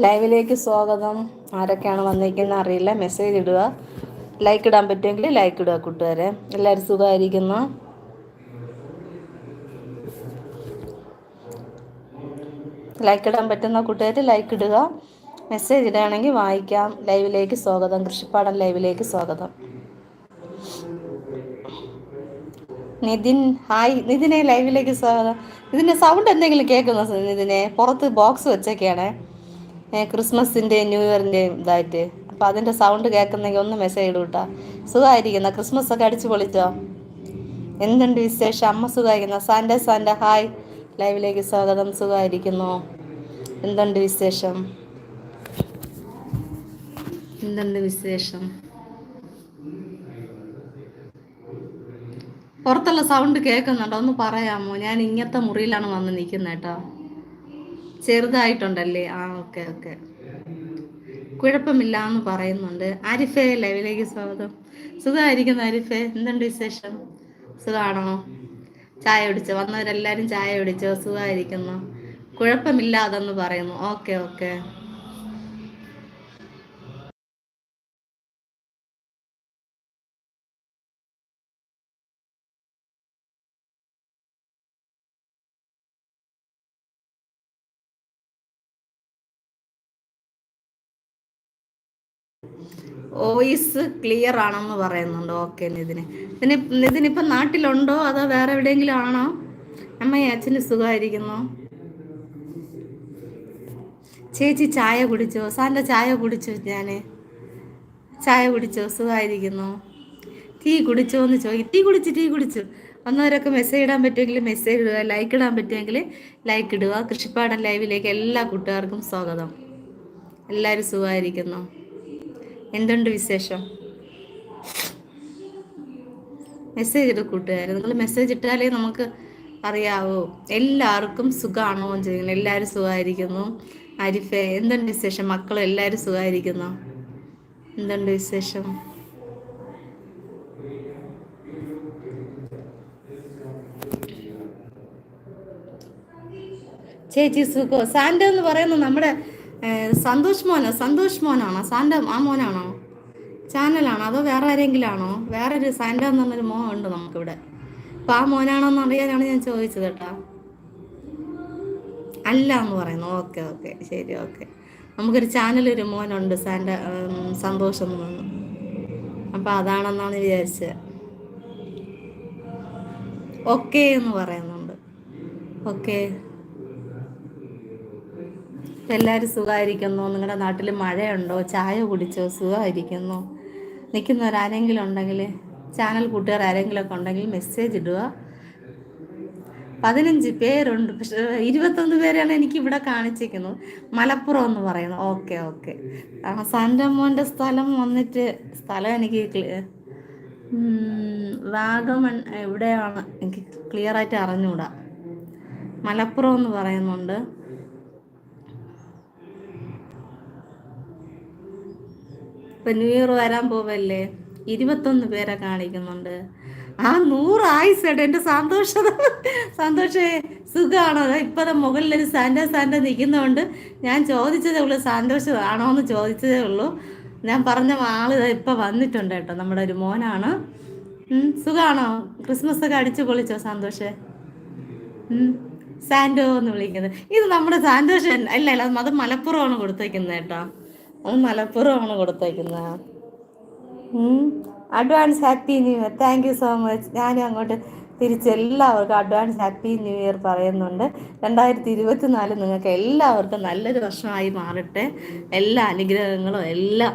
ലൈവിലേക്ക് സ്വാഗതം. ആരൊക്കെയാണ് വന്നിരിക്കുന്നത് അറിയില്ല. മെസ്സേജ് ഇടുക. ലൈക്ക് ഇടാൻ പറ്റുമെങ്കിൽ ലൈക്ക് ഇടുക കൂട്ടുകാരെ. എല്ലാവരും സുഖമായിരിക്കുന്നു? ലൈക്ക് ഇടാൻ പറ്റുന്ന കൂട്ടുകാർ ലൈക്ക് ഇടുക. മെസ്സേജ് ഇടുകയാണെങ്കിൽ വായിക്കാം. ലൈവിലേക്ക് സ്വാഗതം. കൃഷിപ്പാടം ലൈവിലേക്ക് സ്വാഗതം. നിതിൻ ഹായ്. നിതിനെ ലൈവിലേക്ക് സ്വാഗതം. ഇതിന്റെ സൗണ്ട് എന്തെങ്കിലും കേൾക്കുന്നു നിതിനെ? പുറത്ത് ബോക്സ് വെച്ചൊക്കെയാണ്. ക്രിസ്മസിന്റെ ന്യൂ ഇയറിന്റെയും ഇതായിട്ട്. അപ്പോൾ അതിന്റെ സൗണ്ട് കേൾക്കുന്നെങ്കിൽ ഒന്ന് മെസ്സേജ് ഇടും കേട്ടോ സുഖമായിരിക്കുന്ന ക്രിസ്മസ് ഒക്കെ അടിച്ചു പൊളിച്ചോ? എന്തുണ്ട് വിശേഷം? അമ്മ സുഖമായിരിക്കുന്ന സാന്റെ സാന്റെ ഹായ്. ലൈവിലേക്ക് സ്വാഗതം. സുഖമായിരിക്കുന്നു എന്തുണ്ട് വിശേഷം? എന്തുണ്ട് വിശേഷം? പുറത്തുള്ള സൗണ്ട് കേൾക്കുന്നുണ്ടോ? ഒന്ന് പറയാമോ? ഞാൻ ഇങ്ങനത്തെ മുറിയിലാണ് വന്ന് നിൽക്കുന്നത് കേട്ടോ ചെറുതായിട്ടുണ്ടല്ലേ? ആ ഓക്കെ ഓക്കെ. കുഴപ്പമില്ല എന്ന് പറയുന്നുണ്ട്. ആരിഫേ ലൈവിലേക്ക് സ്വാഗതം. സുഖമായിരിക്കുന്നു ആരിഫേ എന്തുണ്ട് വിശേഷം? സുഖമാണോ ചായ കുടിച്ചോ? വന്നവരെല്ലാവരും ചായ കുടിച്ചോ? സുഖമായിരിക്കുന്നു. കുഴപ്പമില്ലാതെന്ന് പറയുന്നു. Okay okay. വോയിസ് ക്ലിയർ ആണെന്ന് പറയുന്നുണ്ട്. ഓക്കെ നിതിന്. നിതിന് നിതിനിപ്പം നാട്ടിലുണ്ടോ? അതോ വേറെ എവിടെയെങ്കിലും ആണോ? അമ്മയെ അച്ഛന് സുഖമായിരിക്കുന്നു? ചേച്ചി ചായ കുടിച്ചോ? സാറിന്റെ ചായ കുടിച്ചോ ഞാൻ ചായ കുടിച്ചോ? സുഖമായിരിക്കുന്നു? ടീ കുടിച്ചോ എന്ന് ചോദിക്കും ടീ കുടിച്ച് ടീ കുടിച്ചു. വന്നവരൊക്കെ മെസ്സേജ് ഇടാൻ പറ്റുമെങ്കിൽ മെസ്സേജ് ഇടുക ലൈക്ക് ഇടാൻ പറ്റുമെങ്കിൽ ലൈക്ക് ഇടുക. കൃഷിപ്പാടൻ ലൈവിലേക്ക് എല്ലാ കൂട്ടുകാർക്കും സ്വാഗതം. എല്ലാവരും സുഖമായിരിക്കുന്നു? എന്തുണ്ട് വിശേഷം? മെസ്സേജ് ഇട്ട് കൂട്ടുകാർ നിങ്ങൾ മെസ്സേജ് ഇട്ടാലേ നമുക്ക് അറിയാവോ. എല്ലാവർക്കും സുഖമാണോ എന്ന് ചോദിക്കുന്നു. എല്ലാവരും സുഖമായിരിക്കുന്നു. അരിഫെ എന്തുണ്ട് വിശേഷം? മക്കളും എല്ലാവരും സുഖമായിരിക്കുന്നു? എന്തുണ്ട് വിശേഷം? ചേച്ചി സുഖോ? സാന്റ എന്ന് പറയുന്നത് നമ്മുടെ സന്തോഷ് മോനോ? സന്തോഷ് മോനാണോ? സാന്റ ആ മോനാണോ? ചാനലാണോ? അതോ വേറെ ആരെങ്കിലും ആണോ വേറെ ഒരു സാന്റ എന്ന് പറഞ്ഞൊരു മോൻ ഉണ്ട് നമുക്കിവിടെ. അപ്പൊ ആ മോനാണോന്ന് അറിയാനാണ് ഞാൻ ചോദിച്ചത് കേട്ടോ. അല്ല എന്ന് പറയുന്നു. Okay okay. ശരി ഓക്കെ. നമുക്കൊരു ചാനൽ ഒരു മോനുണ്ട് സാന്റ സന്തോഷം എന്ന് പറഞ്ഞു അപ്പൊ അതാണെന്നാണ് വിചാരിച്ചത് ഓക്കെ എന്ന് പറയുന്നുണ്ട്. ഓക്കെ. എല്ലാവരും സുഖമായിരിക്കുന്നു. നിങ്ങളുടെ നാട്ടിൽ മഴയുണ്ടോ? ചായ കുടിച്ചോ? സുഖമായിരിക്കുന്നു. നിൽക്കുന്നവരാരെങ്കിലും ഉണ്ടെങ്കിൽ ചാനൽ കൂട്ടുകാർ ആരെങ്കിലുമൊക്കെ ഉണ്ടെങ്കിൽ മെസ്സേജ് ഇടുക. പതിനഞ്ച് പേരുണ്ട്. പക്ഷെ ഇരുപത്തൊന്ന് പേരാണ് എനിക്ക് ഇവിടെ കാണിച്ചിരിക്കുന്നത്. മലപ്പുറം എന്ന് പറയുന്നത്. Okay okay. സാന്റമോന്റെ സ്ഥലം വന്നിട്ട് സ്ഥലം എനിക്ക് വാഗമൺ എവിടെയാണ്? എനിക്ക് ക്ലിയറായിട്ട് അറിഞ്ഞുകൂടാ. മലപ്പുറം എന്ന് പറയുന്നുണ്ട്. ഇപ്പം ന്യൂ ഇയർ വരാൻ പോവല്ലേ? ഇരുപത്തൊന്ന് പേരെ കാണിക്കുന്നുണ്ട്. ആ നൂറ് ആയുസേട്ടെ എന്റെ സന്തോഷ. സന്തോഷേ സുഖമാണോ ഇപ്പം മുകളിലൊരു സാൻഡ സാൻഡ നിൽക്കുന്നതുകൊണ്ട് ഞാൻ ചോദിച്ചതേ ഉള്ളൂ സന്തോഷമാണോ എന്ന് ചോദിച്ചതേ ഉള്ളൂ. ഞാൻ പറഞ്ഞ ആൾ ഇപ്പൊ വന്നിട്ടുണ്ട് കേട്ടോ നമ്മുടെ ഒരു മോനാണ്. സുഖമാണോ ക്രിസ്മസ് ഒക്കെ അടിച്ചു പൊളിച്ചോ സന്തോഷേ? സാൻഡോ എന്ന് വിളിക്കുന്നത്. ഇത് നമ്മുടെ സന്തോഷം അല്ല അല്ല അത് മലപ്പുറമാണ് കൊടുത്തേക്കുന്നത് കേട്ടോ. മലപ്പുറമാണ് കൊടുത്തേക്കുന്നത് advance happy new year thank you so much ഞാനും അങ്ങോട്ട് തിരിച്ച് എല്ലാവർക്കും അഡ്വാൻസ് ഹാപ്പി ന്യൂ ഇയർ പറയുന്നുണ്ട്. രണ്ടായിരത്തി ഇരുപത്തി നാല് നിങ്ങൾക്ക് എല്ലാവർക്കും നല്ലൊരു വർഷമായി മാറട്ടെ. എല്ലാ അനുഗ്രഹങ്ങളും എല്ലാ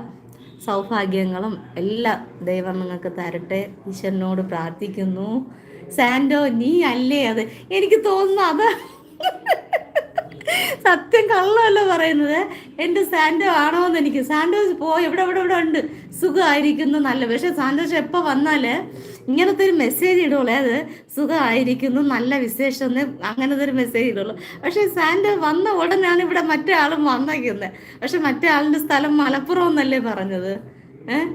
സൗഭാഗ്യങ്ങളും എല്ലാ ദൈവം നിങ്ങൾക്ക് തരട്ടെ. ഈശ്വരനോട് പ്രാർത്ഥിക്കുന്നു. സാൻഡോ നീ അല്ലേ അത്? എനിക്ക് തോന്നുന്നു അത്. സത്യം കള്ളമല്ല പറയുന്നത്. എന്റെ സാൻഡോ ആണോന്ന് എനിക്ക്. സാൻഡോസ് പോ എവിടെ എവിടെ ഇവിടെ ഉണ്ട്? സുഖമായിരിക്കുന്നു നല്ല. പക്ഷെ സാൻഡോസ് എപ്പോൾ വന്നാൽ ഇങ്ങനത്തെ ഒരു മെസ്സേജ് ഇടുള്ളൂ അത് സുഖമായിരിക്കുന്നു നല്ല വിശേഷം എന്ന് അങ്ങനത്തെ ഒരു മെസ്സേജ് ഇടുള്ളൂ പക്ഷെ സാൻഡോ വന്ന ഉടനെയാണ് ഇവിടെ മറ്റേ ആളും വന്നേക്കുന്നത്. പക്ഷെ മറ്റേ ആളിന്റെ സ്ഥലം മലപ്പുറം എന്നല്ലേ പറഞ്ഞത്. ഏഹ്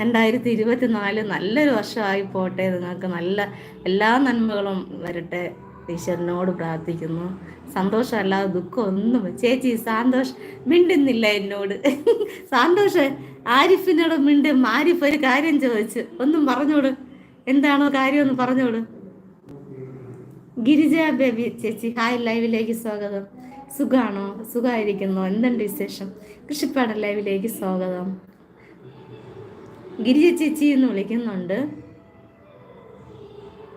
രണ്ടായിരത്തി ഇരുപത്തി നാല് നല്ലൊരു വർഷമായി പോട്ടെ. നിങ്ങൾക്ക് നല്ല എല്ലാ നന്മകളും വരട്ടെ. ഈശ്വരനോട് പ്രാർത്ഥിക്കുന്നു. സന്തോഷമല്ലാതെ ദുഃഖം ഒന്നും ചേച്ചി സന്തോഷം മിണ്ടുന്നില്ല എന്നോട്. സന്തോഷം ആരിഫിനോട് മിണ്ടും. ആരിഫ് ഒരു കാര്യം ചോദിച്ചു. ഒന്നും പറഞ്ഞോട്. എന്താണോ കാര്യം ഒന്ന് പറഞ്ഞോട്. ഗിരിജ ബേബി ചേച്ചി ഹായ് ലൈവിലേക്ക് സ്വാഗതം. സുഖാണോ? സുഖമായിരിക്കുന്നു? എന്തുണ്ട് വിശേഷം? കൃഷിപ്പാട ലൈവിലേക്ക് സ്വാഗതം. ഗിരിജ ചേച്ചി എന്ന് വിളിക്കുന്നുണ്ട്.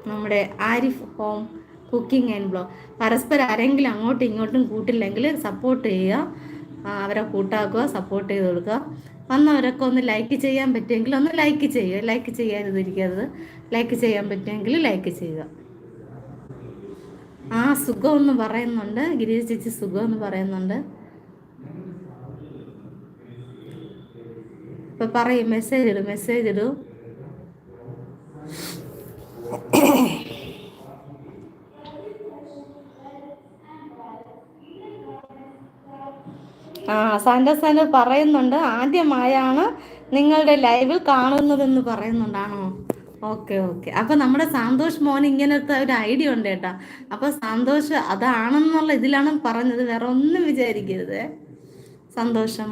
നമ്മുടെ Arif home cooking and blog പരസ്പരം ആരെങ്കിലും അങ്ങോട്ടും ഇങ്ങോട്ടും കൂട്ടില്ലെങ്കിൽ സപ്പോർട്ട് ചെയ്യുക. അവരെ കൂട്ടാക്കുക സപ്പോർട്ട് ചെയ്ത് കൊടുക്കുക. വന്നവരൊക്കെ ഒന്ന് ലൈക്ക് ചെയ്യാൻ പറ്റുമെങ്കിൽ ഒന്ന് ലൈക്ക് ചെയ്യുക. ലൈക്ക് ചെയ്യാതിരിക്കരുത്. ലൈക്ക് ചെയ്യാൻ പറ്റുമെങ്കിൽ ലൈക്ക് ചെയ്യുക. ആ സുഖം എന്ന് പറയുന്നുണ്ട്. ഗിരീഷ് ചേച്ചി സുഖം എന്ന് പറയുന്നുണ്ട്. ഇപ്പൊ പറയും മെസ്സേജ് ഇടും മെസ്സേജ് ഇടും. ആ സാന്റോ സാന്റോ പറയുന്നുണ്ട് ആദ്യമായാണ് നിങ്ങളുടെ ലൈവിൽ കാണുന്നതെന്ന് പറയുന്നുണ്ടാണോ? Okay okay. അപ്പൊ നമ്മുടെ സന്തോഷ് മോൻ ഇങ്ങനത്തെ ഒരു ഐഡിയ ഉണ്ട് കേട്ടാ. അപ്പൊ സന്തോഷ് അതാണെന്നുള്ള ഇതിലാണ് പറഞ്ഞത് വേറെ ഒന്നും വിചാരിക്കരുത്. സന്തോഷം.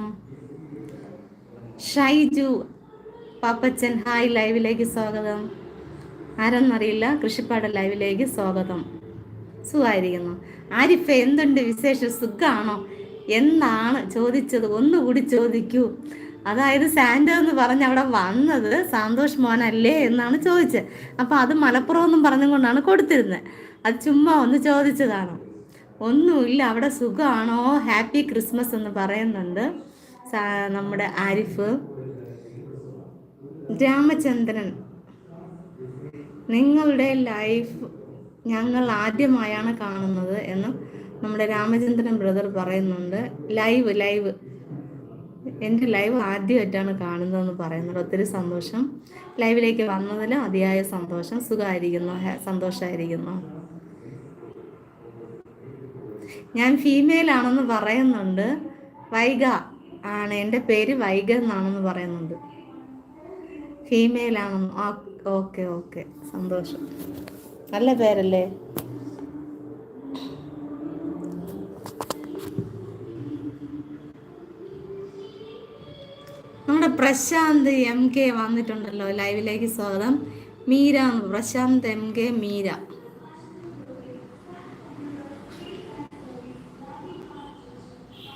ഷൈജു പാപ്പച്ചൻ ഹായ് ലൈവിലേക്ക് സ്വാഗതം. ആരെന്നറിയില്ല? കൃഷിപ്പാട ലൈവിലേക്ക് സ്വാഗതം. സുഖമായിരിക്കുന്നു. ആരിഫ എന്തുണ്ട് വിശേഷം? സുഖമാണോ എന്നാണ് ചോദിച്ചത്. ഒന്നുകൂടി ചോദിക്കൂ. അതായത് സാൻഡോ എന്ന് പറഞ്ഞ് അവിടെ വന്നത് സന്തോഷ് മോനല്ലേ എന്നാണ് ചോദിച്ചത്. അപ്പൊ അത് മലപ്പുറം എന്നും പറഞ്ഞുകൊണ്ടാണ് കൊടുത്തിരുന്നത്. അത് ചുമ്മാ ഒന്ന് ചോദിച്ചതാണ്. ഒന്നുമില്ല അവിടെ സുഖമാണോ ഹാപ്പി ക്രിസ്മസ് എന്ന് പറയുന്നുണ്ട് നമ്മുടെ ആരിഫ്. രാമചന്ദ്രൻ നിങ്ങളുടെ ലൈഫ് ഞങ്ങൾ ആദ്യമായാണ് കാണുന്നത് എന്ന് നമ്മുടെ രാമചന്ദ്രൻ ബ്രദർ പറയുന്നുണ്ട് ലൈവ് ലൈവ്. എന്റെ ലൈവ് ആദ്യമായിട്ടാണ് കാണുന്നതെന്ന് പറയുന്നത്. ഒത്തിരി സന്തോഷം. ലൈവിലേക്ക് വന്നതിൽ അതിയായ സന്തോഷം. സുഖമായിരിക്കുന്നു സന്തോഷമായിരിക്കുന്നു. ഞാൻ ഫീമെയിൽ ആണെന്ന് പറയുന്നുണ്ട്. വൈഗ ആണ്. എന്റെ പേര് വൈഗ എന്നാണെന്ന് പറയുന്നുണ്ട്. ഫീമെയിൽ ആണെന്ന്. Okay okay. സന്തോഷം. നല്ല പേരല്ലേ നമ്മുടെ പ്രശാന്ത് എം കെ വന്നിട്ടുണ്ടല്ലോ ലൈവിലേക്ക് സ്വാഗതം. Meera Prashanth M K Meera.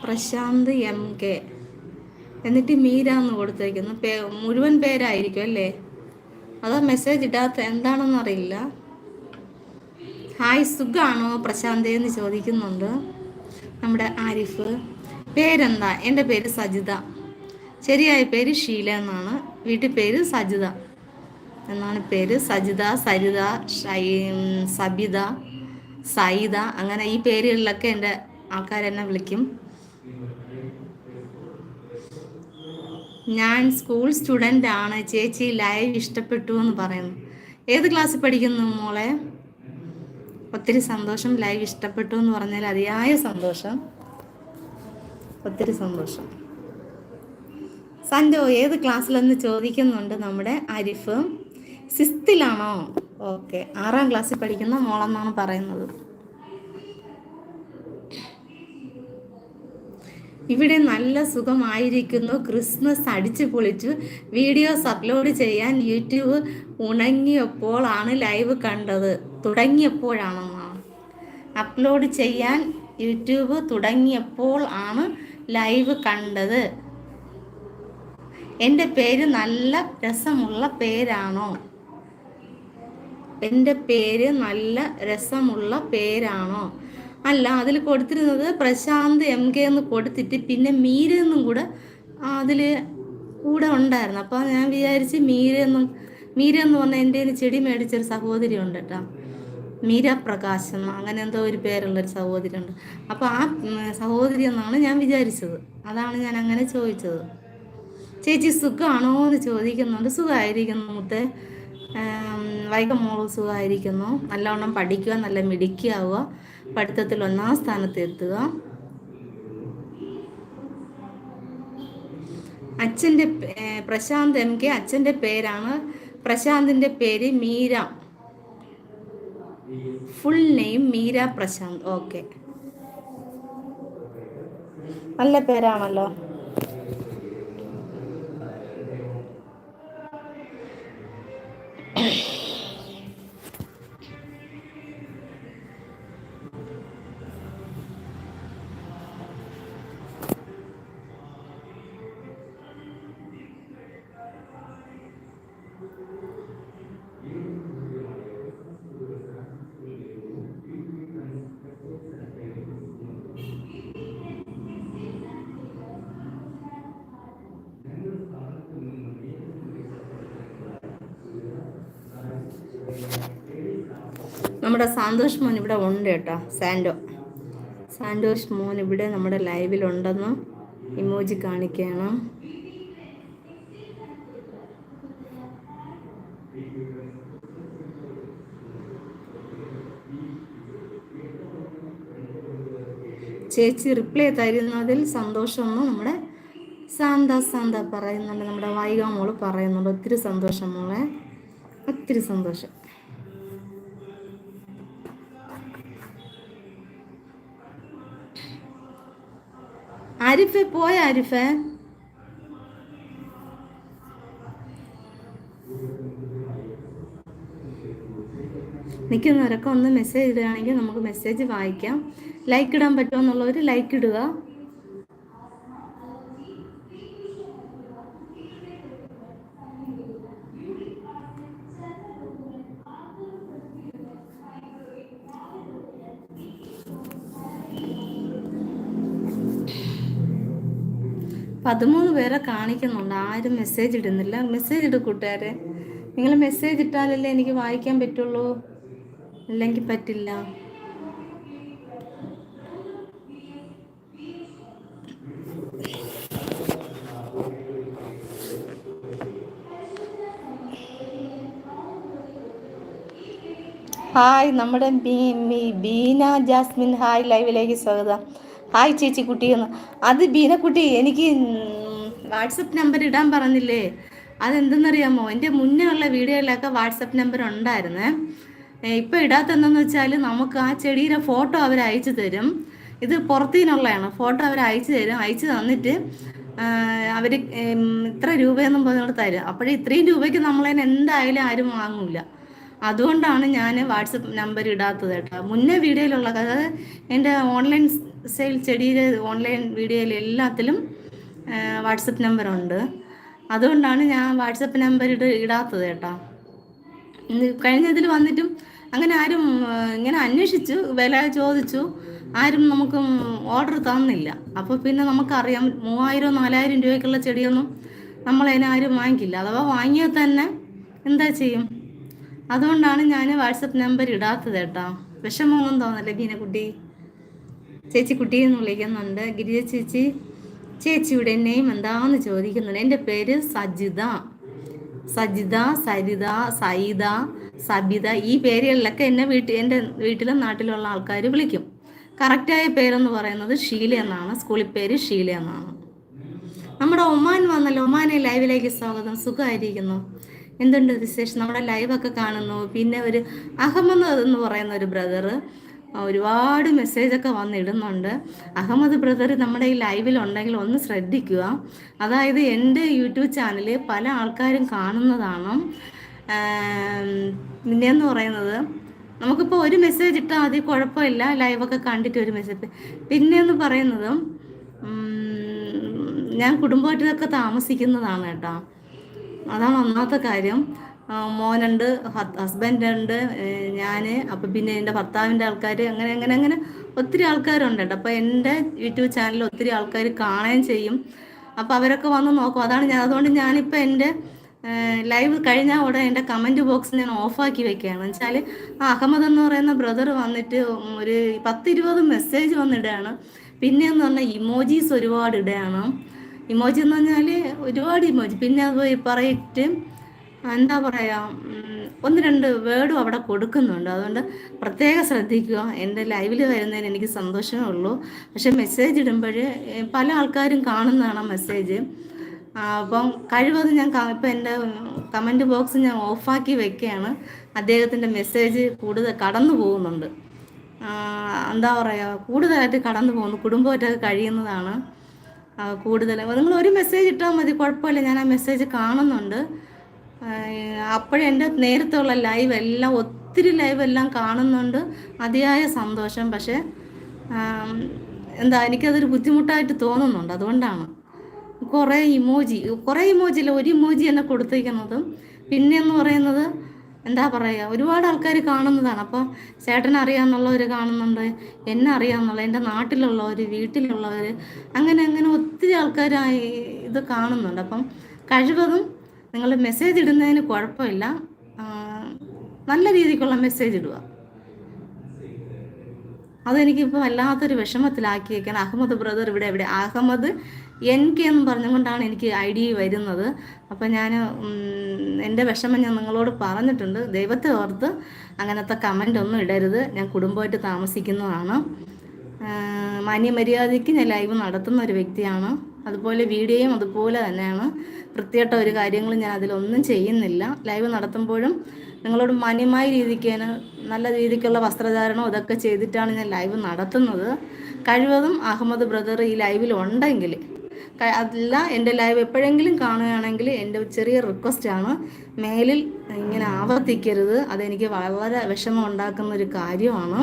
Prashanth M K. എന്നിട്ട് മീര എന്ന് കൊടുത്തേക്കുന്നു. പേ മുഴുവൻ പേരായിരിക്കും അല്ലേ? അതോ മെസ്സേജ് ഇടാത്ത എന്താണെന്ന് അറിയില്ല. ഹായ് സുഖാണോ? പ്രശാന്ത് എന്ന് ചോദിക്കുന്നുണ്ട് നമ്മുടെ ആരിഫ്. പേരെന്താ? എന്റെ പേര് സജിത. ശരിയായ പേര് ഷീല എന്നാണ്. വീട്ടിൽ പേര് സജിത. എന്നാണ് പേര്. സജിത സരിത ഷൈ സബിത സൈത. അങ്ങനെ ഈ പേരുകളിലൊക്കെ എന്റെ ആൾക്കാരെന്നെ വിളിക്കും. ഞാൻ സ്കൂൾ സ്റ്റുഡന്റ് ആണ്. ചേച്ചി ലൈവ് ഇഷ്ടപ്പെട്ടു എന്ന് പറയുന്നു. ഏത് ക്ലാസ്സിൽ പഠിക്കുന്നു മോളെ? ഒത്തിരി സന്തോഷം. ലൈവ് ഇഷ്ടപ്പെട്ടു എന്ന് പറഞ്ഞാൽ അതിയായ സന്തോഷം. ഒത്തിരി സന്തോഷം. സൻഡോ ഏത് ക്ലാസ്സിലെന്ന് ചോദിക്കുന്നുണ്ട് നമ്മുടെ അരിഫ്? സിസ്തിലാണോ? ഓക്കെ ആറാം ക്ലാസ്സിൽ പഠിക്കുന്ന മോളെന്നാണ് പറയുന്നത്. ഇവിടെ നല്ല സുഖമായിരിക്കുന്നു. ക്രിസ്മസ് അടിച്ചു പൊളിച്ചു. വീഡിയോസ് അപ്ലോഡ് ചെയ്യാൻ യൂട്യൂബ് ഉണങ്ങിയപ്പോഴാണ് ലൈവ് കണ്ടത്. തുടങ്ങിയപ്പോഴാണെന്നാണ് അപ്ലോഡ് ചെയ്യാൻ യൂട്യൂബ് തുടങ്ങിയപ്പോൾ ആണ് ലൈവ് കണ്ടത്. എന്റെ പേര് നല്ല രസമുള്ള പേരാണോ? എന്റെ പേര് നല്ല രസമുള്ള പേരാണോ? അല്ല അതിൽ കൊടുത്തിരുന്നത് പ്രശാന്ത് എം കെ എന്ന് കൊടുത്തിട്ട് പിന്നെ മീര എന്നും കൂടെ അതിൽ കൂടെ ഉണ്ടായിരുന്നു. അപ്പോൾ ഞാൻ വിചാരിച്ച് മീര എന്നും മീര എന്ന് പറഞ്ഞാൽ എന്റെ ചെടി മേടിച്ചൊരു സഹോദരി ഉണ്ട് കേട്ടോ. മീര പ്രകാശം അങ്ങനെ എന്തോ ഒരു പേരുള്ളൊരു സഹോദരി ഉണ്ട്. അപ്പോൾ ആ സഹോദരി എന്നാണ് ഞാൻ വിചാരിച്ചത്. അതാണ് ഞാൻ അങ്ങനെ ചോദിച്ചത്. ചേച്ചി സുഖമാണോ എന്ന് ചോദിക്കുന്നുണ്ട്. സുഖമായിരിക്കുന്നു മുത്തെ. വൈകം മോൾ സുഖമായിരിക്കുന്നു നല്ലവണ്ണം പഠിക്കുക നല്ല മിടുക്കിയാവുക. പഠിത്തത്തിൽ ഒന്നാം സ്ഥാനത്ത് എത്തുക അച്ഛന്റെ പ്രശാന്ത് എം കെ അച്ഛന്റെ പേരാണ്. പ്രശാന്തിന്റെ പേര് Meera. Full name Meera Prashanth. Okay. നല്ല പേരാണല്ലോ. നമ്മുടെ സന്തോഷ് മോൻ ഇവിടെ ഉണ്ട് കേട്ടോ. സാൻഡോ. സാൻഡോഷ് മോൻ ഇവിടെ നമ്മുടെ ലൈവിലുണ്ടെന്ന് ഇമോജി കാണിക്കണം ചേച്ചി റിപ്ലൈ തരുന്നതിൽ സന്തോഷമെന്ന് നമ്മുടെ സാന്ത സാന്ത പറയുന്നുണ്ട്. നമ്മുടെ വൈകാമോൾ പറയുന്നുണ്ട്. ഒത്തിരി സന്തോഷം മോളെ. ഒത്തിരി സന്തോഷം. ആരിഫെ പോയ ആരിഫെ? നിൽക്കുന്നവരൊക്കെ ഒന്ന് മെസ്സേജ് ഇടുകയാണെങ്കിൽ നമുക്ക് മെസ്സേജ് വായിക്കാം. ലൈക്ക് ഇടാൻ പറ്റുമോ എന്നുള്ളവർ ലൈക്ക് ഇടുക. പതിമൂന്ന് പേരെ കാണിക്കുന്നുണ്ട്. ആരും മെസ്സേജ് ഇടുന്നില്ല. മെസ്സേജ് ഇടും കൂട്ടുകാരെ. നിങ്ങൾ മെസ്സേജ് ഇട്ടാലല്ലേ എനിക്ക് വായിക്കാൻ പറ്റുള്ളൂ? അല്ലെങ്കിൽ പറ്റില്ല. ഹായ് നമ്മുടെ ബീന ജാസ്മിൻ. ഹായ് ലൈവിലേക്ക് സ്വാഗതം. ഹായ് ചേച്ചി കുട്ടിയെന്ന് അത് ബീനക്കുട്ടി എനിക്ക് വാട്സപ്പ് നമ്പർ ഇടാൻ പറഞ്ഞില്ലേ? അതെന്തെന്നറിയാമോ? എന്റെ മുന്നേ ഉള്ള വീഡിയോയിലൊക്കെ വാട്സപ്പ് നമ്പർ ഉണ്ടായിരുന്നേ. ഇപ്പം ഇടാത്തെന്തെന്ന് വെച്ചാൽ നമുക്ക് ആ ചെടിയുടെ ഫോട്ടോ അവർ അയച്ചു തരും. ഇത് പുറത്തുനിന്നുള്ളതാണ് ഫോട്ടോ അവർ അയച്ചു തരും. അയച്ചു തന്നിട്ട് അവർ ഇത്ര രൂപയെന്നും പറഞ്ഞുകൊണ്ട് തരും. അപ്പോഴേ ഇത്രയും രൂപയ്ക്ക് നമ്മളതിന് എന്തായാലും ആരും വാങ്ങൂല. അതുകൊണ്ടാണ് ഞാൻ വാട്സപ്പ് നമ്പർ ഇടാത്തത് കേട്ടോ. മുന്നേ വീഡിയോയിലുള്ള അതായത് എന്റെ ഓൺലൈൻ സെയിൽ ചെടിയുടെ ഓൺലൈൻ വീഡിയോയിൽ എല്ലാത്തിലും വാട്സപ്പ് നമ്പറുണ്ട് അതുകൊണ്ടാണ് ഞാൻ വാട്സപ്പ് നമ്പർ ഇട ഇടാത്തത് കേട്ടോ. കഴിഞ്ഞതിൽ വന്നിട്ടും അങ്ങനെ ആരും ഇങ്ങനെ അന്വേഷിച്ചു വില ചോദിച്ചു. ആരും നമുക്ക് ഓർഡർ തന്നില്ല. അപ്പോൾ പിന്നെ നമുക്കറിയാം മൂവായിരം നാലായിരം രൂപയ്ക്കുള്ള ചെടിയൊന്നും നമ്മളതിനെ ആരും വാങ്ങിക്കില്ല. അഥവാ വാങ്ങിയാൽ തന്നെ എന്താ ചെയ്യും? അതുകൊണ്ടാണ് ഞാൻ വാട്സപ്പ് നമ്പർ ഇടാത്തത് കേട്ടോ. വിഷമമൊന്നും തോന്നല്ലേ ബീനക്കുട്ടി? ചേച്ചി കുട്ടിയെന്ന് വിളിക്കുന്നുണ്ട്. ഗിരിജ ചേച്ചി ചേച്ചിയുടെ നെയിം എന്താന്ന് ചോദിക്കുന്നുണ്ട്. എന്റെ പേര് സജിത. സജിത സരിത സൈത സബിത ഈ പേരുകളിലൊക്കെ എന്നെ വീട്ടിൽ എന്റെ വീട്ടിലും നാട്ടിലുള്ള ആൾക്കാർ വിളിക്കും. കറക്റ്റായ പേരെന്ന് പറയുന്നത് ഷീല എന്നാണ്. സ്കൂളിൽ പേര് ഷീല എന്നാണ്. നമ്മുടെ ഒമാൻ വന്നല്ലോ. ഒമാനെ ലൈവിലേക്ക് സ്വാഗതം. സുഖമായിരിക്കുന്നു. എന്തുണ്ട് വിശേഷം? നമ്മുടെ ലൈവൊക്കെ കാണുന്നു. പിന്നെ ഒരു അഹമ്മദ് എന്ന് പറയുന്ന ഒരു ബ്രദർ ഒരുപാട് മെസ്സേജൊക്കെ വന്നിടുന്നുണ്ട്. അഹമ്മദ് ബ്രദർ നമ്മുടെ ഈ ലൈവിൽ ഉണ്ടെങ്കിൽ ഒന്ന് ശ്രദ്ധിക്കുക. അതായത് എന്റെ യൂട്യൂബ് ചാനൽ പല ആൾക്കാരും കാണുന്നതാണ്. പിന്നെയെന്ന് പറയുന്നത് നമുക്കിപ്പോൾ ഒരു മെസ്സേജ് ഇട്ടാൽ മതി കുഴപ്പമില്ല. ലൈവൊക്കെ കണ്ടിട്ട് ഒരു മെസ്സേജ് പിന്നെയെന്ന് പറയുന്നത് ഞാൻ കുടുംബമായിട്ടൊക്കെ താമസിക്കുന്നതാണ് കേട്ടോ. അതാണ് ഒന്നാമത്തെ കാര്യം. മോനുണ്ട് ഹസ്ബൻഡ് ഉണ്ട് ഞാൻ അപ്പം പിന്നെ എന്റെ ഭർത്താവിന്റെ ആൾക്കാർ അങ്ങനെ അങ്ങനെ അങ്ങനെ ഒത്തിരി ആൾക്കാരുണ്ട് കേട്ടോ. അപ്പോൾ എന്റെ യൂട്യൂബ് ചാനലിൽ ഒത്തിരി ആൾക്കാർ കാണുകയും ചെയ്യും. അപ്പോൾ അവരൊക്കെ വന്ന് നോക്കും. അതാണ് ഞാൻ അതുകൊണ്ട് ഞാനിപ്പോൾ എന്റെ ലൈവ് കഴിഞ്ഞ ഉടനെ എന്റെ കമന്റ് ബോക്സ് ഞാൻ ഓഫാക്കി വെക്കുകയാണ്. വെച്ചാൽ ആ അഹമ്മദ് എന്ന് പറയുന്ന ബ്രദർ വന്നിട്ട് ഒരു പത്തിരുപത് മെസ്സേജ് വന്നിടുകയാണ്. പിന്നെ എന്ന് പറഞ്ഞാൽ ഇമോജീസ് ഒരുപാട് ഇടുകയാണ്. ഇമോജി എന്ന് പറഞ്ഞാൽ ഒരുപാട് ഇമോജി. പിന്നെ അത് പറയിട്ട് എന്താ പറയുക ഒന്ന് രണ്ട് വേർഡും അവിടെ കൊടുക്കുന്നുണ്ട്. അതുകൊണ്ട് പ്രത്യേകം ശ്രദ്ധിക്കുക. എന്റെ ലൈവിൽ വരുന്നതിന് എനിക്ക് സന്തോഷമേ ഉള്ളൂ. പക്ഷെ മെസ്സേജ് ഇടുമ്പോൾ പല ആൾക്കാരും കാണുന്നതാണ് മെസ്സേജ് അപ്പം കഴിവതും ഞാൻ ഇപ്പം എന്റെ കമന്റ് ബോക്സ് ഞാൻ ഓഫാക്കി വെക്കുകയാണ്. അദ്ദേഹത്തിന്റെ മെസ്സേജ് കൂടുതൽ കടന്നു പോകുന്നുണ്ട്. എന്താ പറയുക കൂടുതലായിട്ട് കടന്നു പോകുന്നു. കുടുംബമായിട്ടൊക്കെ കഴിയുന്നതാണ്. കൂടുതൽ. നിങ്ങൾ ഒരു മെസ്സേജ് ഇട്ടാൽ മതി. കുഴപ്പമില്ല. ഞാൻ ആ മെസ്സേജ് കാണുന്നുണ്ട്. അപ്പോഴേ എന്റെ നേരത്തെ ലൈവ് എല്ലാം ഒത്തിരി ലൈവ് എല്ലാം കാണുന്നുണ്ട്. അതിയായ സന്തോഷം. പക്ഷേ എന്താ എനിക്കതൊരു ബുദ്ധിമുട്ടായിട്ട് തോന്നുന്നുണ്ട്. അതുകൊണ്ടാണ്. കുറേ ഇമോജി കുറേ ഇമോജി ഇല്ല ഒരു ഇമോജി തന്നെ കൊടുത്തിരിക്കുന്നതും. പിന്നെ എന്ന് പറയുന്നത് എന്താ പറയുക ഒരുപാട് ആൾക്കാർ കാണുന്നതാണ്. അപ്പോൾ ചേട്ടനെ അറിയാമെന്നുള്ളവർ കാണുന്നുണ്ട് എന്നെ അറിയാമെന്നുള്ള എന്റെ നാട്ടിലുള്ളവർ വീട്ടിലുള്ളവർ അങ്ങനെ അങ്ങനെ ഒത്തിരി ആൾക്കാർ ഇത് കാണുന്നുണ്ട്. അപ്പം കഴിവതും നിങ്ങൾ മെസ്സേജ് ഇടുന്നതിന് കുഴപ്പമില്ല. നല്ല രീതിക്കുള്ള മെസ്സേജ് ഇടുക. അതെനിക്കിപ്പോൾ വല്ലാത്തൊരു വിഷമത്തിലാക്കിയേക്കാൻ അഹമ്മദ് ബ്രദർ ഇവിടെ എവിടെ? അഹമ്മദ് എൻ കെ എന്ന് പറഞ്ഞുകൊണ്ടാണ് എനിക്ക് ഐ ഡി വരുന്നത്. അപ്പം ഞാൻ എന്റെ വിഷമം ഞാൻ നിങ്ങളോട് പറഞ്ഞിട്ടുണ്ട്. ദൈവത്തെ ഓർത്ത് അങ്ങനത്തെ കമന്റ് ഒന്നും ഇടരുത്. ഞാൻ കുടുംബമായിട്ട് താമസിക്കുന്നതാണ്. മാന്യമര്യാദയ്ക്ക് ഞാൻ ലൈവ് നടത്തുന്ന ഒരു വ്യക്തിയാണ്. അതുപോലെ വീഡിയോയും അതുപോലെ തന്നെയാണ്. വൃത്തികെട്ട ഒരു കാര്യങ്ങളും ഞാൻ അതിലൊന്നും ചെയ്യുന്നില്ല. ലൈവ് നടത്തുമ്പോഴും നിങ്ങളോട് മാന്യമായ രീതിക്ക് നല്ല രീതിക്കുള്ള വസ്ത്രധാരണം ഇതൊക്കെ ചെയ്തിട്ടാണ് ഞാൻ ലൈവ് നടത്തുന്നത്. കഴിവതും അഹമ്മദ് ബ്രദർ ഈ ലൈവിൽ ഉണ്ടെങ്കിൽ അതല്ല എന്റെ ലൈവ് എപ്പോഴെങ്കിലും കാണുകയാണെങ്കിൽ എന്റെ ചെറിയ റിക്വസ്റ്റാണ് മേലിൽ ഇങ്ങനെ ആവർത്തിക്കരുത്. അതെനിക്ക് വളരെ വിഷമം ഉണ്ടാക്കുന്ന ഒരു കാര്യമാണ്.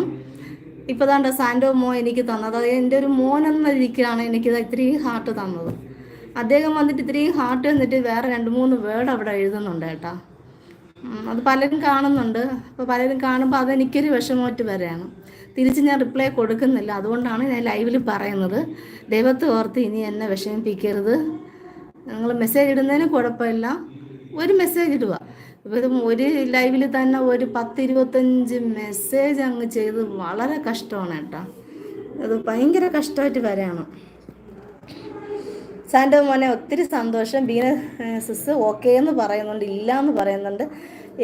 ഇപ്പോൾ താണ്ട സാൻഡോ മോ എനിക്ക് തന്നത്. അത് എന്റെ ഒരു മോൻ എന്ന രീതിക്കാണ് എനിക്കിത് ഇത്രയും ഹാർട്ട് തന്നത്. അദ്ദേഹം വന്നിട്ട് ഇത്രയും ഹാർട്ട് എന്നിട്ട് വേറെ രണ്ട് മൂന്ന് വേർഡ് അവിടെ എഴുതുന്നുണ്ട് കേട്ടോ. അത് പലരും കാണുന്നുണ്ട്. അപ്പോൾ പലരും കാണുമ്പോൾ അതെനിക്കൊരു വിഷമമായിട്ട് വരെയാണ് തിരിച്ച് ഞാൻ റിപ്ലൈ കൊടുക്കുന്നില്ല. അതുകൊണ്ടാണ് ഞാൻ ലൈവിൽ പറയുന്നത്. ദൈവത്തെ ഓർത്ത് ഇനി എന്നെ വിഷമിപ്പിക്കരുത്. നിങ്ങൾ മെസ്സേജ് ഇടുന്നതിന് കുഴപ്പമില്ല. ഒരു മെസ്സേജ് ഇടുക. ഇപ്പോൾ ഇത് ഒരു ലൈവിൽ തന്നെ ഒരു പത്ത് ഇരുപത്തഞ്ച് മെസ്സേജ് അങ്ങ് ചെയ്ത് വളരെ കഷ്ടമാണ് കേട്ടോ. അത് ഭയങ്കര കഷ്ടമായിട്ട് വരാണ്. സാന്റെ മോനെ ഒത്തിരി സന്തോഷം. ബീന സിസ് ഓക്കേ എന്ന് പറയുന്നുണ്ട് ഇല്ല എന്ന് പറയുന്നുണ്ട്.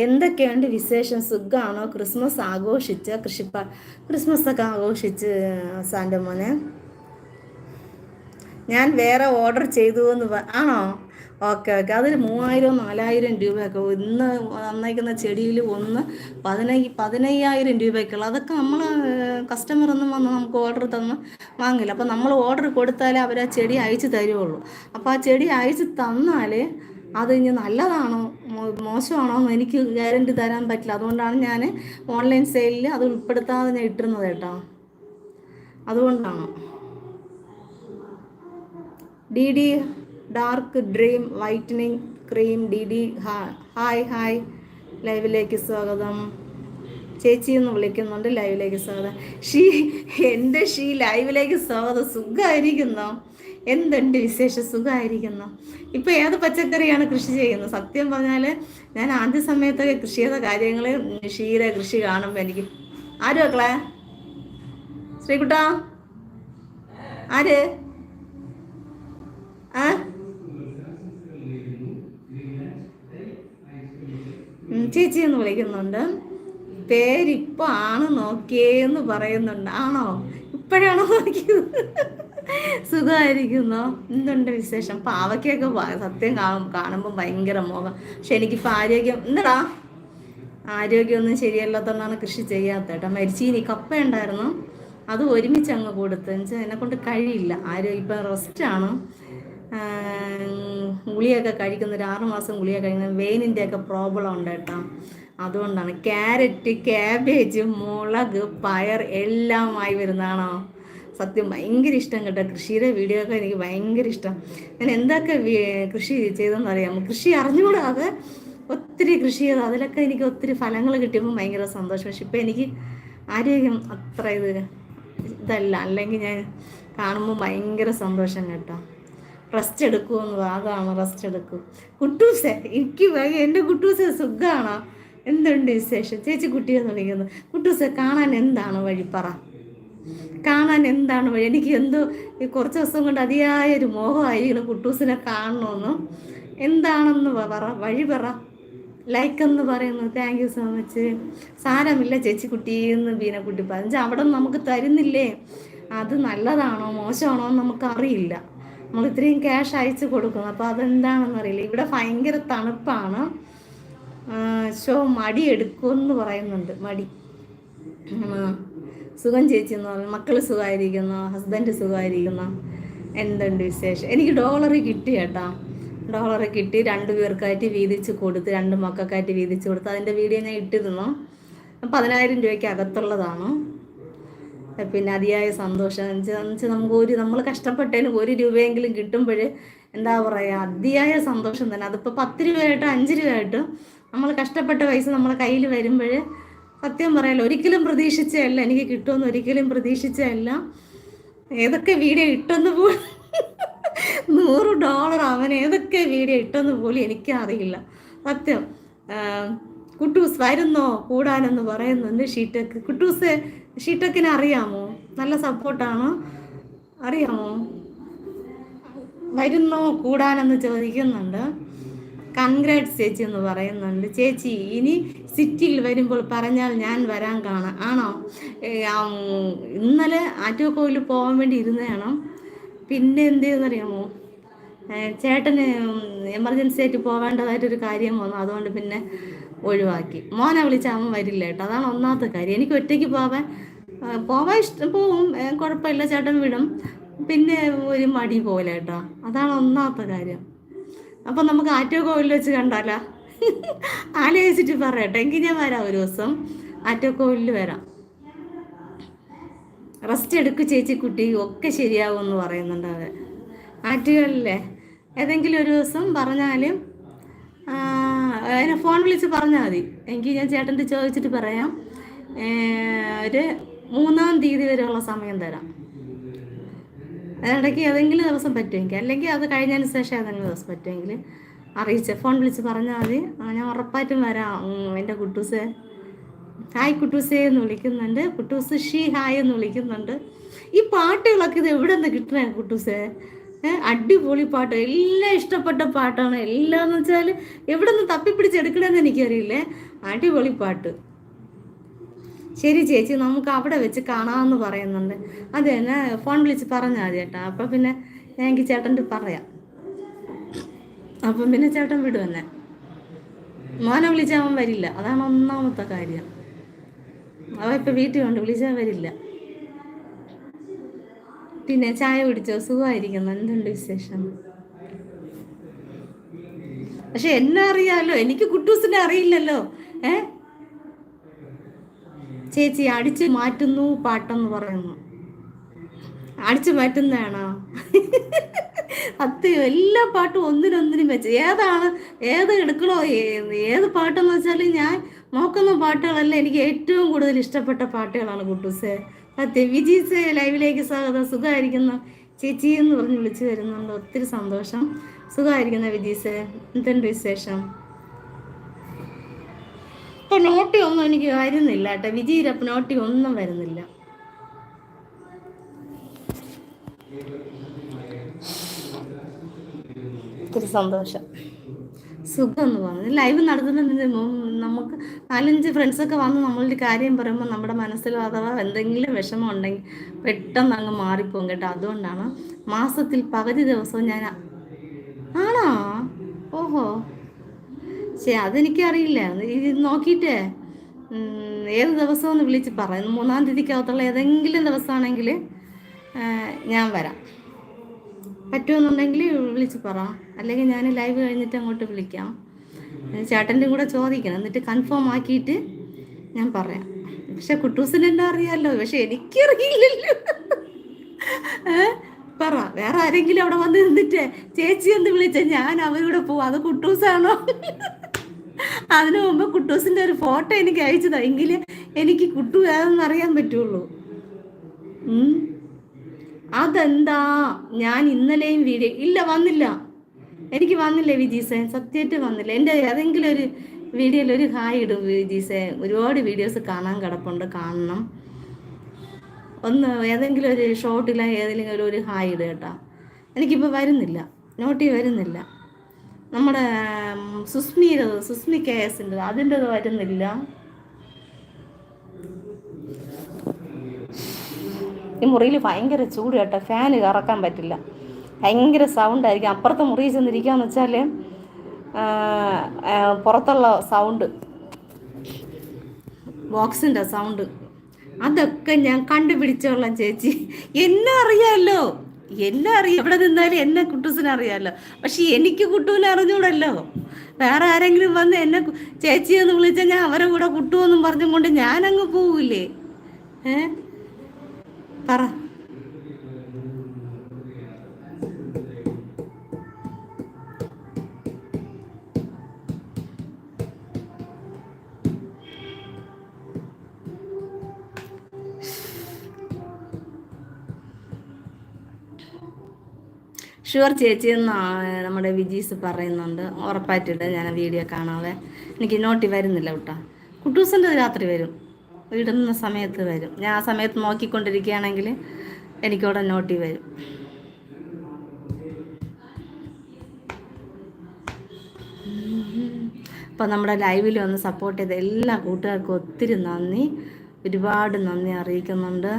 എന്തൊക്കെയുണ്ട് വിശേഷം? സുഖമാണോ ക്രിസ്മസ് ആഘോഷിച്ച കൃഷിപ്പ ക്രിസ്മസ് ഒക്കെ ആഘോഷിച്ച് സാന്റെ മോനെ? ഞാൻ വേറെ ഓർഡർ ചെയ്തു എന്ന് ആണോ? Okay okay. അതിൽ മൂവായിരം നാലായിരം രൂപയൊക്കെ ഇന്ന് നന്നയിക്കുന്ന ചെടിയിൽ ഒന്ന് പതിനയ്യ പതിനയ്യായിരം രൂപയൊക്കെയുള്ളു. അതൊക്കെ നമ്മൾ കസ്റ്റമർ ഒന്നും വന്ന് നമുക്ക് ഓർഡർ തന്ന് വാങ്ങില്ല. അപ്പോൾ നമ്മൾ ഓർഡർ കൊടുത്താലേ അവർ ആ ചെടി അയച്ചു തരുവുള്ളൂ അപ്പോൾ ആ ചെടി അയച്ചു തന്നാൽ അത് ഇനി നല്ലതാണോ മോശമാണോ എന്ന് എനിക്ക് ഗ്യാരണ്ടി തരാൻ പറ്റില്ല. അതുകൊണ്ടാണ് ഞാൻ ഓൺലൈൻ സെയിലിൽ അത് ഉൾപ്പെടുത്താതെ ഞാൻ ഇട്ടിരുന്നത് കേട്ടോ. അതുകൊണ്ടാണ്. D D dark dream whitening cream D D hi hi ലൈവിലേക്ക് സ്വാഗതം. ചേച്ചി എന്ന് വിളിക്കുന്നുണ്ട് ലൈവിലേക്ക് സ്വാഗതം. ഷീ എന്റെ ഷീ ലൈവിലേക്ക് സ്വാഗതം. സുഖമായിരിക്കുന്നോ എന്തുണ്ട് വിശേഷം? സുഖമായിരിക്കുന്നു ഇപ്പോൾ ഏത് പച്ചക്കറിയാണ് കൃഷി ചെയ്യുന്നത്? സത്യം പറഞ്ഞാൽ ഞാൻ ആദ്യ സമയത്തൊക്കെ കൃഷി ചെയ്ത കാര്യങ്ങൾ ഷീരെ കൃഷി കാണുമ്പോൾ എനിക്ക് ആര് മക്കളെ? ശ്രീകുട്ടാ? ആര്? ആ? ചേച്ചി എന്ന് വിളിക്കുന്നുണ്ട്. പേരിപ്പോ ആണ് നോക്കിയേന്ന് പറയുന്നുണ്ട്. ആണോ? ഇപ്പോഴാണോ നോക്കിയത്? സുഖമായിരിക്കുന്നു. എന്തുണ്ട് വിശേഷം? പാവയ്ക്കൊക്കെ സത്യം കാണും കാണുമ്പോൾ ഭയങ്കര മോഹം. പക്ഷെ എനിക്കിപ്പോൾ ആരോഗ്യം എന്താടാ? ആരോഗ്യമൊന്നും ശരിയല്ലാത്തതുകൊണ്ടാണ് കൃഷി ചെയ്യാത്ത കേട്ടോ. മരിച്ചീനി കപ്പ ഉണ്ടായിരുന്നു. അത് ഒരുമിച്ച് അങ്ങ് കൊടുത്ത്. എന്നുവെച്ചാൽ എന്നെ കൊണ്ട് കഴിയില്ല. ആരോഗ്യം ഇപ്പം റെസ്റ്റാണ്. ഗുളിയൊക്കെ കഴിക്കുന്ന ഒരു ആറ് മാസം ഗുളിക കഴിക്കുന്ന വെയിനിന്റെ ഒക്കെ പ്രോബ്ലം ഉണ്ട് കേട്ടോ. അതുകൊണ്ടാണ് ക്യാരറ്റ് ക്യാബേജ് മുളക് പയർ എല്ലാമായി വരുന്നതാണോ? സത്യം ഭയങ്കര ഇഷ്ടം കേട്ടോ. കൃഷിയുടെ വീഡിയോ ഒക്കെ എനിക്ക് ഭയങ്കര ഇഷ്ടം. ഞാൻ എന്തൊക്കെ കൃഷി ചെയ്തെന്ന് അറിയാമോ? കൃഷി അറിഞ്ഞുകൂടാതെ ഒത്തിരി കൃഷി ചെയ്ത് അതിലൊക്കെ എനിക്ക് ഒത്തിരി ഫലങ്ങൾ കിട്ടിയപ്പോൾ ഭയങ്കര സന്തോഷം. പക്ഷെ ഇപ്പം എനിക്ക് ആരോഗ്യം അത്ര ഇത് ഇതല്ല. അല്ലെങ്കിൽ ഞാൻ കാണുമ്പോൾ ഭയങ്കര സന്തോഷം കേട്ടോ. റെസ്റ്റ് എടുക്കുമെന്ന്. അതാണ് റെസ്റ്റ് എടുക്കും. കുട്ടൂസെ എനിക്ക് എന്റെ കുട്ടൂസെ സുഖമാണോ എന്തുണ്ട് വിശേഷം? ചേച്ചി കുട്ടിയെ വിളിക്കുന്നു. കുട്ടൂസെ കാണാൻ എന്താണ് വഴി പറ. കാണാൻ എന്താണ് വഴി? എനിക്ക് എന്തോ ഈ കുറച്ച് ദിവസം കൊണ്ട് അതിയായ ഒരു മോഹമായിരിക്കണം കുട്ടൂസിനെ കാണണമെന്ന് എന്താണെന്ന് പറ വഴി പറ. ലൈക്ക് എന്ന് പറയുന്നു താങ്ക് യു സോ മച്ച് സാരമില്ല ചേച്ചി കുട്ടി എന്ന് ബീനക്കുട്ടി പറഞ്ഞു. അവിടെ നമുക്ക് തരുന്നില്ലേ? അത് നല്ലതാണോ? മോശമാണോ? എന്ന് നമുക്കറിയില്ല നമ്മൾ ഇത്രയും ക്യാഷ് അയച്ചു കൊടുക്കുന്നു അപ്പോൾ അതെന്താണെന്ന് അറിയില്ല. ഇവിടെ ഭയങ്കര തണുപ്പാണ്. ഷോ മടി എടുക്കുമെന്ന് പറയുന്നുണ്ട്. മടി. സുഖം ചേച്ചി എന്ന് പറഞ്ഞു മക്കൾ സുഖമായിരിക്കുന്നു ഹസ്ബൻഡ് സുഖമായിരിക്കുന്നു. എന്തുണ്ട് വിശേഷം? എനിക്ക് ഡോളർ കിട്ടി കേട്ടോ. ഡോളർ കിട്ടി രണ്ട് പേർക്കായിട്ട് വീതിച്ച് കൊടുത്ത് രണ്ട് മക്കൾക്കായിട്ട് വീതിച്ച് കൊടുത്ത്. അതിന്റെ വീഡിയോ ഞാൻ ഇട്ടിരുന്നു. പതിനായിരം രൂപയ്ക്ക് അകത്തുള്ളതാണ്. പിന്നെ അതിയായ സന്തോഷം. എന്ന് വെച്ചാൽ നമുക്ക് ഒരു നമ്മൾ കഷ്ടപ്പെട്ടതിന് ഒരു രൂപയെങ്കിലും കിട്ടുമ്പോൾ എന്താ പറയുക അതിയായ സന്തോഷം തന്നെ. അതിപ്പോൾ പത്ത് രൂപയായിട്ടും അഞ്ച് രൂപയായിട്ടും നമ്മൾ കഷ്ടപ്പെട്ട പൈസ നമ്മളെ കയ്യിൽ വരുമ്പോൾ സത്യം പറയാലോ ഒരിക്കലും പ്രതീക്ഷിച്ചതല്ല. എനിക്ക് കിട്ടുമെന്ന് ഒരിക്കലും പ്രതീക്ഷിച്ചതല്ല. ഏതൊക്കെ വീഡിയോ ഇട്ടെന്ന് പോലും നൂറ് ഡോളർ അവൻ ഏതൊക്കെ വീഡിയോ ഇട്ടെന്ന് പോലും എനിക്കറിയില്ല. സത്യം കുട്ടൂസ് വരുന്നോ? കൂടാനെന്ന് പറയുന്നുണ്ട് ഷീറ്റക്ക്. കുട്ടൂസ് ഷീറ്റക്കിനെ അറിയാമോ? നല്ല സപ്പോർട്ടാണോ. അറിയാമോ? വരുന്നോ കൂടാനെന്ന് ചോദിക്കുന്നുണ്ട്. കൺഗ്രാറ്റ്സ് ചേച്ചി എന്ന് പറയുന്നുണ്ട്. ചേച്ചി ഇനി സിറ്റിയിൽ വരുമ്പോൾ പറഞ്ഞാൽ ഞാൻ വരാൻ കാണാം ആണോ? ഇന്നലെ ആറ്റോക്കോയിൽ പോകാൻ വേണ്ടി ഇരുന്നതാണോ? പിന്നെ എന്ത് ചെയ്യുന്നറിയാമോ ചേട്ടന് എമർജൻസി ആയിട്ട് പോവേണ്ടതായിട്ടൊരു കാര്യം വന്നു. അതുകൊണ്ട് പിന്നെ ഒഴിവാക്കി. മോനെ വിളിച്ച അവൻ വരില്ല കേട്ടോ. അതാണ് ഒന്നാമത്തെ കാര്യം. എനിക്ക് ഒറ്റയ്ക്ക് പോവാൻ പോവാൻ ഇഷ്ടം പോവും. കുഴപ്പമില്ല. ചേട്ടൻ വിടും. പിന്നെ ഒരു മടി പോലെ കേട്ടോ. അതാണ് ഒന്നാമത്തെ കാര്യം. അപ്പം നമുക്ക് ആറ്റോ കോവിലിൽ വെച്ച് കണ്ടാലോ? ആലോചിച്ചിട്ട് പറയട്ടെ. എങ്കിൽ ഞാൻ വരാം ഒരു ദിവസം. ആറ്റോ കോവിലിൽ വരാം. റെസ്റ്റ് എടുക്ക് ചേച്ചി കുട്ടി. ഒക്കെ ശരിയാവും എന്ന് പറയുന്നുണ്ട് അത് ആറ്റുകളിലെ ഏതെങ്കിലും ഒരു ദിവസം പറഞ്ഞാലും അതിനെ ഫോൺ വിളിച്ച് പറഞ്ഞാൽ മതി. എനിക്ക് ഞാൻ ചേട്ടന്റെ ചോദിച്ചിട്ട് പറയാം. ഒരു മൂന്നാം തീയതി വരെയുള്ള സമയം തരാം. അതിനിടയ്ക്ക് ഏതെങ്കിലും ദിവസം പറ്റുമെങ്കിൽ അല്ലെങ്കിൽ അത് കഴിഞ്ഞതിന് ശേഷം ഏതെങ്കിലും ദിവസം പറ്റുമെങ്കിൽ അറിയിച്ച ഫോൺ വിളിച്ച് പറഞ്ഞാൽ മതി. ഞാൻ ഉറപ്പായിട്ടും വരാം. എന്റെ കുട്ടൂസെ. ഹായ് കുട്ടൂസേ എന്ന് വിളിക്കുന്നുണ്ട്. കുട്ടൂസ് ഷീ ഹായ് എന്ന് വിളിക്കുന്നുണ്ട്. ഈ പാട്ടുകളൊക്കെ ഇത് എവിടെ നിന്ന് കിട്ടണേ കുട്ടൂസേ? അടിപൊളി പാട്ട്. എല്ലാം ഇഷ്ടപ്പെട്ട പാട്ടാണ്. എല്ലാം എന്ന് വെച്ചാൽ എവിടെ നിന്ന് തപ്പിപ്പിടിച്ചെടുക്കണമെന്ന് എനിക്കറിയില്ലേ. അടിപൊളി പാട്ട്. ശരി ചേച്ചി നമുക്ക് അവിടെ വെച്ച് കാണാമെന്ന് പറയുന്നുണ്ട്. അത് തന്നെ ഫോൺ വിളിച്ച് പറഞ്ഞാൽ ചേട്ടാ അപ്പം പിന്നെ എനിക്ക് ചേട്ടന്റെ പറയാം. അപ്പം പിന്നെ ചേട്ടൻ വിടും മോനെ വിളിച്ചാൽ അവൻ വരില്ല. അതാണ് ഒന്നാമത്തെ കാര്യം. അവ ഇപ്പം വീട്ടിൽ കൊണ്ട് വിളിച്ചാൽ വരില്ല. പിന്നെ ചായ കുടിച്ചോ? സുഖമായിരിക്കുന്നു. എന്തുണ്ട് വിശേഷം? പക്ഷെ എന്നെ അറിയാലോ. എനിക്ക് കുട്ടൂസിനെ അറിയില്ലല്ലോ. ഏ? ചേച്ചി അടിച്ചു മാറ്റുന്നു പാട്ടെന്ന് പറയുന്നു. അടിച്ചു മാറ്റുന്നതാണോ? സത്യം എല്ലാ പാട്ടും ഒന്നിനൊന്നിനും വെച്ച്. ഏതാണ് ഏത് എടുക്കണോ? ഏത് പാട്ടെന്ന് വെച്ചാൽ ഞാൻ നോക്കുന്ന പാട്ടുകളല്ല എനിക്ക് ഏറ്റവും കൂടുതൽ ഇഷ്ടപ്പെട്ട പാട്ടുകളാണ് കുട്ടൂസെ. സത്യം വിജീസ് ലൈവിലേക്ക് സ്വാഗതം. സുഖമായിരിക്കുന്നു. ചേച്ചി എന്ന് പറഞ്ഞ് വിളിച്ചു വരുന്നുണ്ട് ഒത്തിരി സന്തോഷം. സുഖമായിരിക്കുന്ന വിജീസ്. എന്തുണ്ട് വിശേഷം? ഇപ്പൊ നോട്ടി ഒന്നും എനിക്ക് വരുന്നില്ല കേട്ടോ. വിജയിരപ്പ് നോട്ടി ഒന്നും വരുന്നില്ല. ഒത്തിരി സന്തോഷം. സുഖം എന്ന് പറഞ്ഞു. ലൈവ് നടത്തുന്നതിന് നമുക്ക് നാലഞ്ച് ഫ്രണ്ട്സൊക്കെ വന്ന് നമ്മളൊരു കാര്യം പറയുമ്പോൾ നമ്മുടെ മനസ്സിൽ അഥവാ എന്തെങ്കിലും വിഷമം ഉണ്ടെങ്കിൽ പെട്ടെന്ന് അങ്ങ് മാറിപ്പോകും കേട്ടോ. അതുകൊണ്ടാണ് മാസത്തിൽ പകുതി ദിവസവും ഞാൻ ആണോ? ഓഹോ. ശരി അതെനിക്കറിയില്ല ഇത് നോക്കിയിട്ടേ. ഏത് ദിവസം ഒന്ന് വിളിച്ച് പറയുന്നു മൂന്നാം തീയതിക്കകത്തുള്ള ഏതെങ്കിലും ദിവസമാണെങ്കിൽ ഞാൻ വരാം. പറ്റുമെന്നുണ്ടെങ്കിൽ വിളിച്ച് പറ. അല്ലെങ്കിൽ ഞാൻ ലൈവ് കഴിഞ്ഞിട്ട് അങ്ങോട്ട് വിളിക്കാം. ചേട്ടന്റെ കൂടെ ചോദിക്കണം. എന്നിട്ട് കൺഫേം ആക്കിയിട്ട് ഞാൻ പറയാം. പക്ഷെ കുട്ടൂസിനെല്ലാം അറിയാമല്ലോ പക്ഷെ എനിക്കറിയില്ലല്ലോ. പറ. വേറെ ആരെങ്കിലും അവിടെ വന്ന് നിന്നിട്ട് ചേച്ചി എന്ന് വിളിച്ച ഞാൻ അവരോട് പോവാം. അത് കുട്ടൂസാണോ? അതിനു മുമ്പ് കുട്ടൂസിന്റെ ഒരു ഫോട്ടോ എനിക്ക് അയച്ചതാ എങ്കിൽ എനിക്ക് കുട്ടു ഏതെന്ന് അറിയാൻ പറ്റുള്ളൂ. അതെന്താ? ഞാൻ ഇന്നലെയും വീഡിയോ ഇല്ല വന്നില്ല. എനിക്ക് വന്നില്ല വിജീസേ. സത്യമായിട്ട് വന്നില്ല. എന്റെ ഏതെങ്കിലും ഒരു വീഡിയോയിൽ ഒരു ഹായ് ഇടും വിജീസേ. ഒരുപാട് വീഡിയോസ് കാണാൻ കിടപ്പുണ്ട്. കാണണം. ഒന്ന് ഏതെങ്കിലും ഒരു ഷോർട്ടില്ല ഏതെങ്കിലും ഒരു ഹായ് ഇടുക കേട്ടോ. എനിക്കിപ്പോൾ വരുന്നില്ല. നോട്ടി വരുന്നില്ല. നമ്മുടെ സുസ്മി സുസ്മി കെ എസിന്റെ അതിന്റെ വരുന്നില്ല. ഈ മുറിയിൽ ഭയങ്കര ചൂട് കേട്ടോ. ഫാന് കറക്കാൻ പറ്റില്ല. ഭയങ്കര സൗണ്ടായിരിക്കും അപ്പുറത്തെ മുറിയിൽ ചെന്നിരിക്കുകയെന്ന് വെച്ചാൽ പുറത്തുള്ള സൗണ്ട് ബോക്സിന്റെ സൗണ്ട് അതൊക്കെ ഞാൻ കണ്ടുപിടിച്ചോളാം ചേച്ചി. എന്നെ അറിയാമല്ലോ എല്ലാം അറിയാം എവിടെ നിന്നാലും എന്നെ കുട്ടൂസിനെ അറിയാമല്ലോ പക്ഷെ എനിക്ക് കുട്ടൂനെ അറിഞ്ഞൂടല്ലോ. വേറെ ആരെങ്കിലും വന്ന് എന്നെ ചേച്ചി എന്ന് വിളിച്ചാൽ ഞാൻ അവരെ കൂടെ കുട്ടുവെന്നും പറഞ്ഞും കൊണ്ട് ഞാനങ്ങ് പോവില്ലേ? ഏ? പറ. ഷുവർ ചേച്ചി നമ്മുടെ വിജീസ് പറയുന്നുണ്ട്. ഉറപ്പായിട്ടിട്ട് ഞാൻ വീഡിയോ കാണാതെ. എനിക്ക് നോട്ടി വരുന്നില്ല കേട്ടോ. കുട്ടൂസിന്റെ രാത്രി വരും. ഇടുന്ന സമയത്ത് വരും. ഞാൻ ആ സമയത്ത് നോക്കിക്കൊണ്ടിരിക്കുകയാണെങ്കിൽ എനിക്കവിടെ നോട്ടി വരും. അപ്പോൾ നമ്മുടെ ലൈവിൽ വന്ന് സപ്പോർട്ട് ചെയ്ത എല്ലാ കൂട്ടുകാർക്കും ഒത്തിരി നന്ദി. ഒരുപാട് നന്ദി അറിയിക്കുന്നുണ്ട്.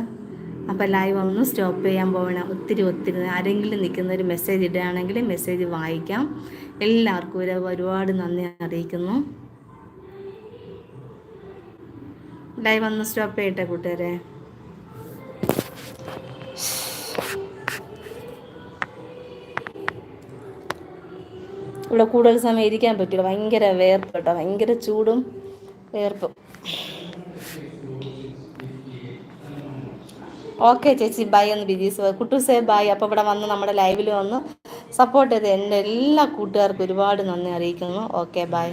അപ്പോൾ ലൈവ് ഒന്ന് സ്റ്റോപ്പ് ചെയ്യാൻ പോകണം ഒത്തിരി ഒത്തിരി ആരെങ്കിലും നിൽക്കുന്ന ഒരു മെസ്സേജ് ഇടുകയാണെങ്കിൽ മെസ്സേജ് വായിക്കാം. എല്ലാവർക്കും ഒരു ഒരുപാട് നന്ദി അറിയിക്കുന്നു. ലൈവ് വന്ന് സ്റ്റോപ്പ് ചെയ്യട്ടെ കൂട്ടുകാരെ. ഇവിടെ കൂടുതൽ സമയം ഇരിക്കാൻ പറ്റില്ല. ഭയങ്കര വേർപ്പ് കേട്ടോ. ഭയങ്കര ചൂടും വേർപ്പും. ഓക്കെ ചേച്ചി ബൈ ഒന്ന് ബിജീസ് കുട്ടൂസേ ബൈ അപ്പോൾ ഇവിടെ വന്ന് നമ്മുടെ ലൈവിൽ വന്ന് സപ്പോർട്ട് ചെയ്ത് എന്റെ എല്ലാ കൂട്ടുകാർക്കും ഒരുപാട് നന്ദി അറിയിക്കുന്നു. Okay bye